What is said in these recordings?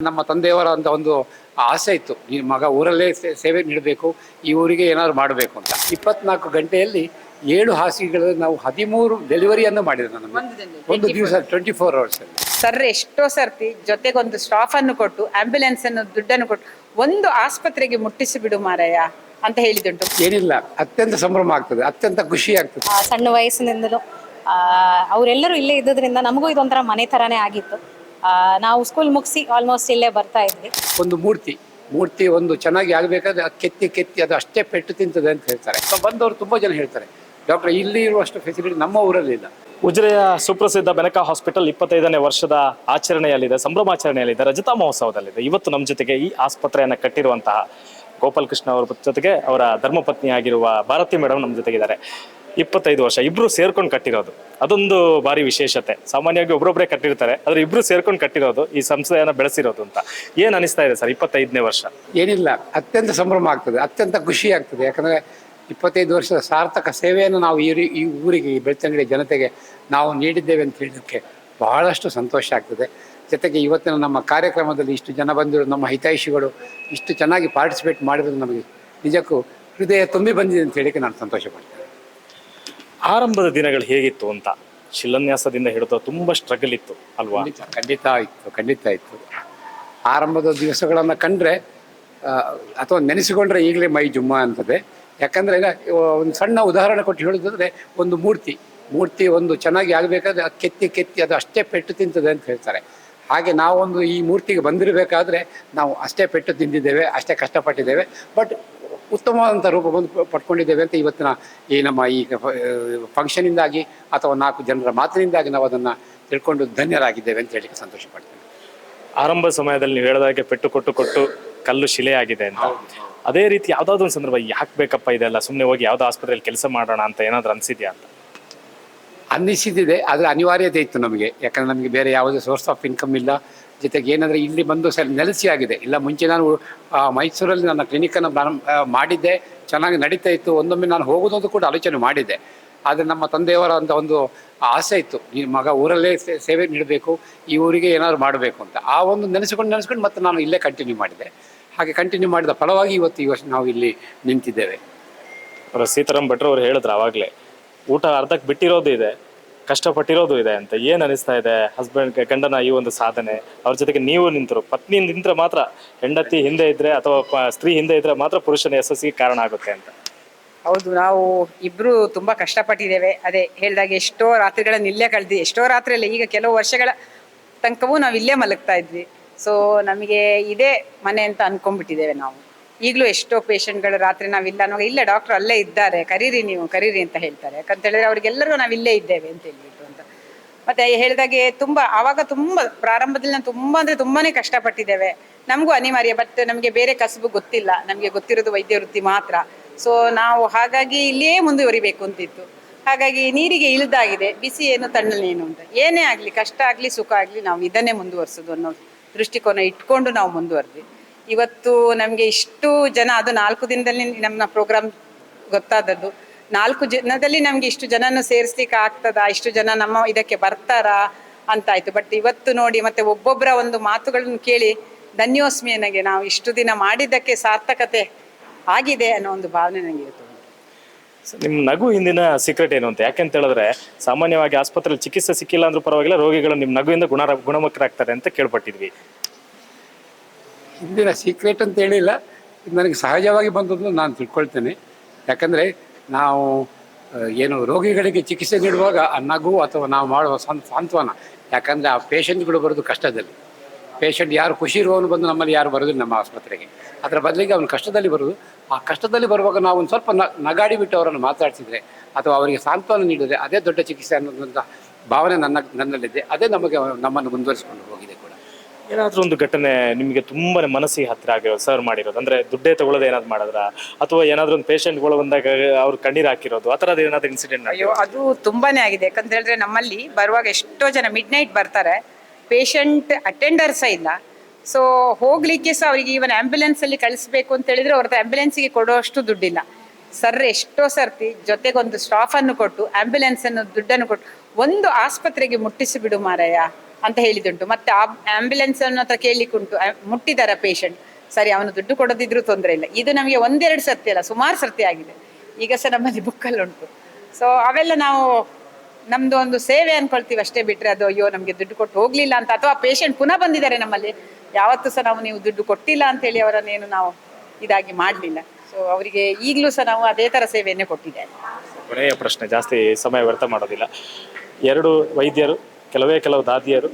ನಮ್ಮ ತಂದೆಯವರ ಅಂತ ಒಂದು ಆಸೆ ಇತ್ತು. ಈ ಮಗ ಊರಲ್ಲೇ ಸೇ- ಸೇವೆ ನೀಡಬೇಕು ಈ ಊರಿಗೆ ಏನಾದ್ರು ಮಾಡಬೇಕು ಅಂತ. ಇಪ್ಪತ್ನಾಲ್ಕು ಗಂಟೆಯಲ್ಲಿ ಏಳು ಹಾಸಿಗೆಗಳಲ್ಲಿ ನಾವು ಹದಿಮೂರು ಡೆಲಿವರಿಯನ್ನು ಮಾಡಿದ್ರು ಒಂದು ನಮಗೆ ಒಂದು ದಿವಸ ಟ್ವೆಂಟಿ ಫೋರ್ ಅವರ್ಸ್ ಅಲ್ಲಿ. ಸರ್ ಎಷ್ಟೋ ಸರ್ತಿ ಜೊತೆಗೊಂದು ಸ್ಟಾಫ್ ಅನ್ನು ಕೊಟ್ಟು ಆಂಬ್ಯುಲೆನ್ಸ್ ಅನ್ನು ದುಡ್ಡನ್ನು ಕೊಟ್ಟು ಒಂದು ಆಸ್ಪತ್ರೆಗೆ ಮುಟ್ಟಿಸಿ ಬಿಡು ಮಾರಾಯ ಅಂತ ಹೇಳಿದುಂಟು ಏನಿಲ್ಲ ಅತ್ಯಂತ ಸಂಭ್ರಮ ಆಗ್ತದೆ ಅತ್ಯಂತ ಖುಷಿ ಆಗ್ತದೆ. ಆ, ಸಣ್ಣ ವಯಸ್ಸಿನಿಂದಲೂ ಆ, ಅವರೆಲ್ಲರೂ ಇಲ್ಲೇ ಇದ್ದದ್ರಿಂದ ನಮಗೂ ಇದೊಂಥರ ಮನೆ ಥರನೇ ಆಗಿತ್ತು. ನಾವು ಸ್ಕೂಲ್ ಮುಗಿಸಿ ಆಲ್ಮೋಸ್ಟ್ ಇಲ್ಲೇ ಬರ್ತಾ ಇದ್ವಿ. ಒಂದು ಮೂರ್ತಿ ಮೂರ್ತಿ ಒಂದು ಚೆನ್ನಾಗಿ ಆಗಬೇಕಾದ್ರೆ ಅದು ಕೆತ್ತಿ ಕೆತ್ತಿ ಅದು ಅಷ್ಟೇ ಪೆಟ್ಟು ತಿಂತದೆ ಅಂತ ಹೇಳ್ತಾರೆ. ಸೊ ಬಂದವರು ತುಂಬ ಜನ ಹೇಳ್ತಾರೆ ಡಾಕ್ಟರ್ ಇಲ್ಲಿ ಇರುವಷ್ಟು ಫೆಸಿಲಿಟಿ ನಮ್ಮ ಊರಲ್ಲಿ ಇಲ್ಲ. ಉಜಿರೆಯ ಸುಪ್ರಸಿದ್ಧ ಬೆನಕ ಹಾಸ್ಪಿಟಲ್ ಇಪ್ಪತ್ತೈದನೇ ವರ್ಷದ ಆಚರಣೆಯಲ್ಲಿದೆ ಸಂಭ್ರಮಾಚರಣೆಯಲ್ಲಿದೆ ರಜತಾ ಮಹೋತ್ಸವದಲ್ಲಿದೆ. ಇವತ್ತು ನಮ್ಮ ಜೊತೆಗೆ ಈ ಆಸ್ಪತ್ರೆಯನ್ನು ಕಟ್ಟಿರುವಂತಹ ಗೋಪಾಲಕೃಷ್ಣ ಅವರ ಜೊತೆಗೆ ಅವರ ಧರ್ಮಪತ್ನಿಯಾಗಿರುವ ಭಾರತಿ ಮೇಡಮ್ ನಮ್ಮ ಜೊತೆಗಿದ್ದಾರೆ. ಇಪ್ಪತ್ತೈದು ವರ್ಷ, ಇಬ್ರು ಸೇರ್ಕೊಂಡು ಕಟ್ಟಿರೋದು. ಅದೊಂದು ಭಾರಿ ವಿಶೇಷತೆ. ಸಾಮಾನ್ಯವಾಗಿ ಒಬ್ಬೊಬ್ಬರೇ ಕಟ್ಟಿರ್ತಾರೆ, ಆದ್ರೆ ಇಬ್ರು ಸೇರ್ಕೊಂಡು ಕಟ್ಟಿರೋದು ಈ ಸಂಸ್ಥೆಯನ್ನ ಬೆಳೆಸಿರೋದು ಅಂತ. ಏನ್ ಅನಿಸ್ತಾ ಇದೆ ಸರ್ ಇಪ್ಪತ್ತೈದನೇ ವರ್ಷ? ಏನಿಲ್ಲ, ಅತ್ಯಂತ ಸಂಭ್ರಮ ಆಗ್ತದೆ, ಅತ್ಯಂತ ಖುಷಿ ಆಗ್ತದೆ. ಯಾಕಂದ್ರೆ ಇಪ್ಪತ್ತೈದು ವರ್ಷದ ಸಾರ್ಥಕ ಸೇವೆಯನ್ನು ನಾವು ಈ ಈ ಊರಿಗೆ, ಈ ಬೆಳ್ತಂಗಡಿ ಜನತೆಗೆ ನಾವು ನೀಡಿದ್ದೇವೆ ಅಂತ ಹೇಳೋದಕ್ಕೆ ಬಹಳಷ್ಟು ಸಂತೋಷ ಆಗ್ತದೆ. ಜೊತೆಗೆ ಇವತ್ತಿನ ನಮ್ಮ ಕಾರ್ಯಕ್ರಮದಲ್ಲಿ ಇಷ್ಟು ಜನ ಬಂದಿರೋ ನಮ್ಮ ಹಿತೈಷಿಗಳು ಇಷ್ಟು ಚೆನ್ನಾಗಿ ಪಾರ್ಟಿಸಿಪೇಟ್ ಮಾಡಿರೋದು ನಮಗೆ ನಿಜಕ್ಕೂ ಹೃದಯ ತುಂಬಿ ಬಂದಿದೆ ಅಂತ ಹೇಳಿಕ್ಕೆ ನಾನು ಸಂತೋಷ ಪಡ್ತೇನೆ ಆರಂಭದ ದಿನಗಳು ಹೇಗಿತ್ತು ಅಂತ ಶಿಲಾನ್ಯಾಸದಿಂದ ಹಿಡಿದು ತುಂಬಾ ಸ್ಟ್ರಗಲ್ ಇತ್ತು, ಅಲ್ವಾ? ಖಂಡಿತ ಇತ್ತು ಖಂಡಿತ ಇತ್ತು ಆರಂಭದ ದಿವಸಗಳನ್ನು ಕಂಡ್ರೆ ಅಥವಾ ನೆನೆಸಿಕೊಂಡ್ರೆ ಈಗಲೇ ಮೈ ಜುಮ್ಮ ಅಂತದೆ. ಯಾಕಂದ್ರೆ ಒಂದು ಸಣ್ಣ ಉದಾಹರಣೆ ಕೊಟ್ಟು ಹೇಳೋದಾದ್ರೆ ಒಂದು ಮೂರ್ತಿ ಮೂರ್ತಿ ಒಂದು ಚೆನ್ನಾಗಿ ಆಗಬೇಕಾದ್ರೆ ಅದು ಕೆತ್ತಿ ಕೆತ್ತಿ ಅದು ಅಷ್ಟೇ ಪೆಟ್ಟು ತಿಂತದೆ ಅಂತ ಹೇಳ್ತಾರೆ. ಹಾಗೆ ನಾವೊಂದು ಈ ಮೂರ್ತಿಗೆ ಬಂದಿರಬೇಕಾದ್ರೆ ನಾವು ಅಷ್ಟೇ ಪೆಟ್ಟು ತಿಂದಿದ್ದೇವೆ, ಅಷ್ಟೇ ಕಷ್ಟಪಟ್ಟಿದ್ದೇವೆ. ಬಟ್ ಉತ್ತಮವಾದಂಥ ರೂಪ ಬಂದು ಪಡ್ಕೊಂಡಿದ್ದೇವೆ ಅಂತ ಇವತ್ತಿನ ಈ ನಮ್ಮ ಈ ಫಂಕ್ಷನಿಂದಾಗಿ ಅಥವಾ ನಾಲ್ಕು ಜನರ ಮಾತಿನಿಂದಾಗಿ ನಾವು ಅದನ್ನು ತಿಳ್ಕೊಂಡು ಧನ್ಯರಾಗಿದ್ದೇವೆ ಅಂತ ಹೇಳಿಕ್ಕೆ ಸಂತೋಷ ಪಡ್ತೇನೆ ಆರಂಭ ಸಮಯದಲ್ಲಿ ನೀವು ಹೇಳಿದಾಗೆ ಪೆಟ್ಟು ಕೊಟ್ಟು ಕೊಟ್ಟು ಕಲ್ಲು ಶಿಲೆಯಾಗಿದೆ ಅಂತ. ಅದೇ ರೀತಿ ಯಾವುದಾದ್ರು ಒಂದು ಸಂದರ್ಭ ಯಾಕೆ ಬೇಕಪ್ಪ ಇದೆಲ್ಲ? ಸುಮ್ಮನೆ ಹೋಗಿ ಯಾವುದೋ ಆಸ್ಪತ್ರೆಯಲ್ಲಿ ಕೆಲಸ ಮಾಡೋಣ ಅಂತ ಏನಾದರೂ ಅನಿಸಿದೆಯಾ ಅಂತ? ಅನ್ನಿಸಿದಿದೆ ಆದರೆ ಅನಿವಾರ್ಯತೆ ಇತ್ತು ನಮಗೆ. ಯಾಕಂದ್ರೆ ನಮಗೆ ಬೇರೆ ಯಾವುದೇ ಸೋರ್ಸ್ ಆಫ್ ಇನ್ಕಮ್ ಇಲ್ಲ. ಜೊತೆಗೆ ಏನಂದರೆ ಇಲ್ಲಿ ಬಂದು ಸರಿ ನೆಲೆಸಿ ಆಗಿದೆ. ಇಲ್ಲ ಮುಂಚೆ ನಾನು ಮೈಸೂರಲ್ಲಿ ನನ್ನ ಕ್ಲಿನಿಕನ್ನು ಮಾಡಿದ್ದೆ. ಚೆನ್ನಾಗಿ ನಡೀತಾ ಇತ್ತು. ಒಂದೊಮ್ಮೆ ನಾನು ಹೋಗೋದಂತೂ ಕೂಡ ಆಲೋಚನೆ ಮಾಡಿದ್ದೆ. ಆದರೆ ನಮ್ಮ ತಂದೆಯವರ ಅಂತ ಒಂದು ಆಸೆ ಇತ್ತು. ಈ ಮಗ ಊರಲ್ಲೇ ಸೇವೆ ನೀಡಬೇಕು, ಈ ಊರಿಗೆ ಏನಾದರೂ ಮಾಡಬೇಕು ಅಂತ. ಆ ಒಂದು ನೆನೆಸ್ಕೊಂಡು ನೆನೆಸ್ಕೊಂಡು ಮತ್ತೆ ನಾನು ಇಲ್ಲೇ ಕಂಟಿನ್ಯೂ ಮಾಡಿದೆ. ಹಾಗೆ ಕಂಟಿನ್ಯೂ ಮಾಡಿದ ಫಲವಾಗಿ ಇವತ್ತು ಈ ನಾವು ಇಲ್ಲಿ ನಿಂತಿದ್ದೇವೆ. ಸೀತಾರಾಮ್ ಭಟ್ರು ಅವ್ರು ಹೇಳಿದ್ರು ಆವಾಗಲೇ ಊಟ ಅರ್ಧಕ್ಕೆ ಬಿಟ್ಟಿರೋದು ಇದೆ. ಕಷ್ಟಪಟ್ಟಿರೋದು ಇದೆ ಅಂತ. ಏನು ಅನಿಸ್ತಾ ಇದೆ ಹಸ್ಬೆಂಡ್ ಗಂಡನ ಈ ಒಂದು ಸಾಧನೆ? ಅವ್ರ ಜೊತೆಗೆ ನೀವು ನಿಂತರು. ಪತ್ನಿ ನಿಂತರೆ ಮಾತ್ರ ಹೆಂಡತಿ ಹಿಂದೆ ಇದ್ರೆ ಅಥವಾ ಸ್ತ್ರೀ ಹಿಂದೆ ಇದ್ರೆ ಮಾತ್ರ ಪುರುಷನ ಯಶಸ್ಸಿಗೆ ಕಾರಣ ಆಗುತ್ತೆ ಅಂತ. ಹೌದು, ನಾವು ಇಬ್ರು ತುಂಬಾ ಕಷ್ಟಪಟ್ಟಿದ್ದೇವೆ. ಅದೇ ಹೇಳಿದಾಗ ಎಷ್ಟೋ ರಾತ್ರಿಗಳನ್ನ ಇಲ್ಲೇ ಕಳೆದು ಎಷ್ಟೋ ರಾತ್ರಿ ಅಲ್ಲ ಈಗ ಕೆಲವು ವರ್ಷಗಳ ತನಕವೂ ನಾವು ಇಲ್ಲೇ ಮಲಗ್ತಾ ಇದ್ವಿ. ಸೊ ನಮಗೆ ಇದೇ ಮನೆ ಅಂತ ಅನ್ಕೊಂಡ್ಬಿಟ್ಟಿದ್ದೇವೆ ನಾವು. ಈಗಲೂ ಎಷ್ಟೋ ಪೇಷಂಟ್ಗಳು ರಾತ್ರಿ ನಾವಿಲ್ಲ ಅನ್ನೋ ಇಲ್ಲ ಡಾಕ್ಟರ್ ಅಲ್ಲೇ ಇದ್ದಾರೆ, ಕರೀರಿ ನೀವು, ಕರೀರಿ ಅಂತ ಹೇಳ್ತಾರೆ. ಯಾಕಂತ ಹೇಳಿದ್ರೆ ಅವ್ರಿಗೆಲ್ಲರೂ ನಾವು ಇಲ್ಲೇ ಇದ್ದೇವೆ ಅಂತ ಹೇಳ್ಬಿಟ್ಟು ಅಂತ. ಮತ್ತೆ ಹೇಳಿದಾಗೆ ತುಂಬ, ಆವಾಗ ತುಂಬ, ಪ್ರಾರಂಭದಲ್ಲಿ ನಾವು ತುಂಬಾ ಅಂದ್ರೆ ತುಂಬಾನೇ ಕಷ್ಟಪಟ್ಟಿದ್ದೇವೆ. ನಮಗೂ ಅನಿವಾರ್ಯ, ಬಟ್ ನಮಗೆ ಬೇರೆ ಕಸಬು ಗೊತ್ತಿಲ್ಲ. ನಮಗೆ ಗೊತ್ತಿರೋದು ವೈದ್ಯ ವೃತ್ತಿ ಮಾತ್ರ. ಸೊ ನಾವು ಹಾಗಾಗಿ ಇಲ್ಲಿಯೇ ಮುಂದುವರಿಬೇಕು ಅಂತಿತ್ತು. ಹಾಗಾಗಿ ನೀರಿಗೆ ಇಳಿದಾಗಿದೆ, ಬಿಸಿ ಏನು ತಣ್ಣನೇನು ಅಂತ. ಏನೇ ಆಗಲಿ, ಕಷ್ಟ ಆಗಲಿ, ಸುಖ ಆಗಲಿ, ನಾವು ಇದನ್ನೇ ಮುಂದುವರಿಸೋದು ಅನ್ನೋ ದೃಷ್ಟಿಕೋನ ಇಟ್ಕೊಂಡು ನಾವು ಮುಂದುವರೆದ್ವಿ. ಇವತ್ತು ನಮಗೆ ಇಷ್ಟು ಜನ, ಅದು ನಾಲ್ಕು ದಿನದಲ್ಲಿ ನಮ್ಮ ಪ್ರೋಗ್ರಾಮ್ ಗೊತ್ತಾದದ್ದು. ನಾಲ್ಕು ಜನದಲ್ಲಿ ನಮ್ಗೆ ಇಷ್ಟು ಜನನ ಸೇರಿಸ್ಲಿಕ್ಕೆ ಆಗ್ತದಾ? ಇಷ್ಟು ಜನ ನಮ್ಮ ಇದಕ್ಕೆ ಬರ್ತಾರಾ? ಅಂತ ಆಯ್ತು ಬಟ್ ಇವತ್ತು ನೋಡಿ, ಮತ್ತೆ ಒಬ್ಬೊಬ್ಬರ ಒಂದು ಮಾತುಗಳನ್ನು ಕೇಳಿ ಧನ್ಯೋಸ್ಮಿ ನನಗೆ. ನಾವು ಇಷ್ಟು ದಿನ ಮಾಡಿದ್ದಕ್ಕೆ ಸಾರ್ಥಕತೆ ಆಗಿದೆ ಅನ್ನೋ ಒಂದು ಭಾವನೆ ನನಗೆ ಇರ್ತದೆ ಸೊ ನಿಮ್ ನಗು ಹಿಂದಿನ ಸೀಕ್ರೆಟ್ ಏನು ಅಂತ? ಯಾಕೆಂತ ಹೇಳಿದ್ರೆ, ಸಾಮಾನ್ಯವಾಗಿ ಆಸ್ಪತ್ರೆಯಲ್ಲಿ ಚಿಕಿತ್ಸೆ ಸಿಕ್ಕಿಲ್ಲ ಅಂದ್ರೂ ಪರವಾಗಿಲ್ಲ, ರೋಗಿಗಳು ನಿಮ್ಮ ನಗುವಿಂದ ಗುಣ ಗುಣಮುಖರಾಗ್ತಾರೆ ಅಂತ ಕೇಳ್ಪಟ್ಟಿದ್ವಿ. ಹಿಂದಿನ ಸೀಕ್ರೆಟ್ ಅಂತ ಹೇಳಿಲ್ಲ ಇದು ನನಗೆ ಸಹಜವಾಗಿ ಬಂದದ್ದು ನಾನು ತಿಳ್ಕೊಳ್ತೇನೆ. ಯಾಕಂದರೆ ನಾವು ಏನು ರೋಗಿಗಳಿಗೆ ಚಿಕಿತ್ಸೆ ನೀಡುವಾಗ ನಗು ಅಥವಾ ನಾವು ಮಾಡುವ ಸಂತ, ಸಾಂತ್ವನ, ಯಾಕಂದರೆ ಆ ಪೇಷಂಟ್ಗಳು ಬರೋದು ಕಷ್ಟದಲ್ಲಿ. ಪೇಷಂಟ್ ಯಾರು ಖುಷಿ ಇರುವವನು ಬಂದು ನಮ್ಮಲ್ಲಿ ಯಾರು ಬರೋದಿಲ್ಲ ನಮ್ಮ ಆಸ್ಪತ್ರೆಗೆ. ಅದರ ಬದಲಿಗೆ ಅವನು ಕಷ್ಟದಲ್ಲಿ ಬರೋದು. ಆ ಕಷ್ಟದಲ್ಲಿ ಬರುವಾಗ ನಾವು ಒಂದು ಸ್ವಲ್ಪ ನಗಾಡಿ ಬಿಟ್ಟು ಅವರನ್ನು ಮಾತಾಡಿಸಿದರೆ ಅಥವಾ ಅವರಿಗೆ ಸಾಂತ್ವನ ನೀಡಿದರೆ ಅದೇ ದೊಡ್ಡ ಚಿಕಿತ್ಸೆ ಅನ್ನೋದಂಥ ಭಾವನೆ ನನ್ನ, ನನ್ನಲ್ಲಿದೆ. ಅದೇ ನಮಗೆ ನಮ್ಮನ್ನು ಮುಂದುವರಿಸಿಕೊಂಡು ಏನಾದ್ರೂ ಒಂದು ಘಟನೆ ನಿಮಗೆ ತುಂಬಾ ಮನಸ್ಸಿಗೆ ಹತ್ತಿರ ಆಗಿರೋದು ಸರ್ ಮಾಡಿರೋದು? ಅಂದರೆ ದುಡ್ಡೇ ತಗೊಳ್ಳೋದು ಏನಾದ್ರು ಮಾಡಿದ್ರ? ಅಥವಾ ಏನಾದ್ರೂ ಒಂದು ಪೇಷಂಟ್ಗಳು ಬಂದಾಗ ಅವ್ರು ಕಣ್ಣೀರು ಹಾಕಿರೋದು? ಆ ಥರದ್ದು ಏನಾದರೂ ಇನ್ಸಿಡೆಂಟ್ ಅಯ್ಯೋ ಅದು ತುಂಬಾನೇ ಆಗಿದೆ. ಯಾಕಂತ ಹೇಳಿದ್ರೆ ನಮ್ಮಲ್ಲಿ ಬರುವಾಗ ಎಷ್ಟೋ ಜನ ಮಿಡ್ ನೈಟ್ ಬರ್ತಾರೆ ಪೇಷಂಟ್ ಸಹ ಇಲ್ಲ. ಸೊ ಹೋಗ್ಲಿಕ್ಕೆ ಸಹ ಅವರಿಗೆ ಇವನ್ ಆಂಬ್ಯುಲೆನ್ಸ್ ಅಲ್ಲಿ ಕಳಿಸ್ಬೇಕು ಅಂತ ಹೇಳಿದ್ರೆ ಅವ್ರದ್ದು ಆಂಬ್ಯುಲೆನ್ಸ್ಗೆ ಕೊಡುವಷ್ಟು ದುಡ್ಡಿಲ್ಲ. ಸರ್ ಎಷ್ಟೋ ಸರ್ತಿ ಜೊತೆಗೊಂದು ಸ್ಟಾಫ್ ಅನ್ನು ಕೊಟ್ಟು ಆಂಬ್ಯುಲೆನ್ಸ್ ಅನ್ನು ದುಡ್ಡನ್ನು ಕೊಟ್ಟು ಒಂದು ಆಸ್ಪತ್ರೆಗೆ ಮುಟ್ಟಿಸಿ ಬಿಡು ಮಾರಾಯ ಅಂತ ಹೇಳಿದುಂಟು ಮತ್ತೆ ಆಂಬ್ಯುಲೆನ್ಸ್ ಅನ್ನು ಹತ್ರ ಕೇಳಲಿಕ್ಕುಂಟು. ಮುಟ್ಟಿದಾರ ಪೇಷಂಟ್ ಸರಿ, ಅವನು ದುಡ್ಡು ಕೊಡದಿದ್ರು ತೊಂದರೆ ಇಲ್ಲ. ಇದು ನಮಗೆ ಒಂದೆರಡು ಸರ್ತಿ ಅಲ್ಲ, ಸುಮಾರು ಸತ್ಯ ಆಗಿದೆ. ಈಗ ಸಹ ನಮ್ಮಲ್ಲಿ ಬುಕ್ಕಲ್ಲಿ ಉಂಟು. ಸೊ ಅವೆಲ್ಲ ನಾವು ನಮ್ದು ಒಂದು ಸೇವೆ ಅನ್ಕೊಳ್ತೀವಿ ಅಷ್ಟೇ ಬಿಟ್ರೆ ಅದು ಅಯ್ಯೋ, ನಮಗೆ ದುಡ್ಡು ಕೊಟ್ಟು ಹೋಗ್ಲಿಲ್ಲ ಅಂತ. ಅಥವಾ ಪೇಷಂಟ್ ಪುನಃ ಬಂದಿದ್ದಾರೆ ನಮ್ಮಲ್ಲಿ. ಯಾವತ್ತೂ ಸಹ ನಾವು ನೀವು ದುಡ್ಡು ಕೊಟ್ಟಿಲ್ಲ ಅಂತ ಹೇಳಿ ಅವರನ್ನೇನು ನಾವು ಇದಾಗಿ ಮಾಡಲಿಲ್ಲ. ಸೊ ಅವರಿಗೆ ಈಗಲೂ ಸಹ ನಾವು ಅದೇ ಥರ ಸೇವೆಯನ್ನೇ ಕೊಟ್ಟಿದ್ದೇವೆ. ಕೊನೆಯ ಪ್ರಶ್ನೆ, ಜಾಸ್ತಿ ಸಮಯ ವ್ಯರ್ಥ ಮಾಡೋದಿಲ್ಲ. ಎರಡು ವೈದ್ಯರು ಕೆಲವೇ ಕೆಲವು ದಾದಿಯರು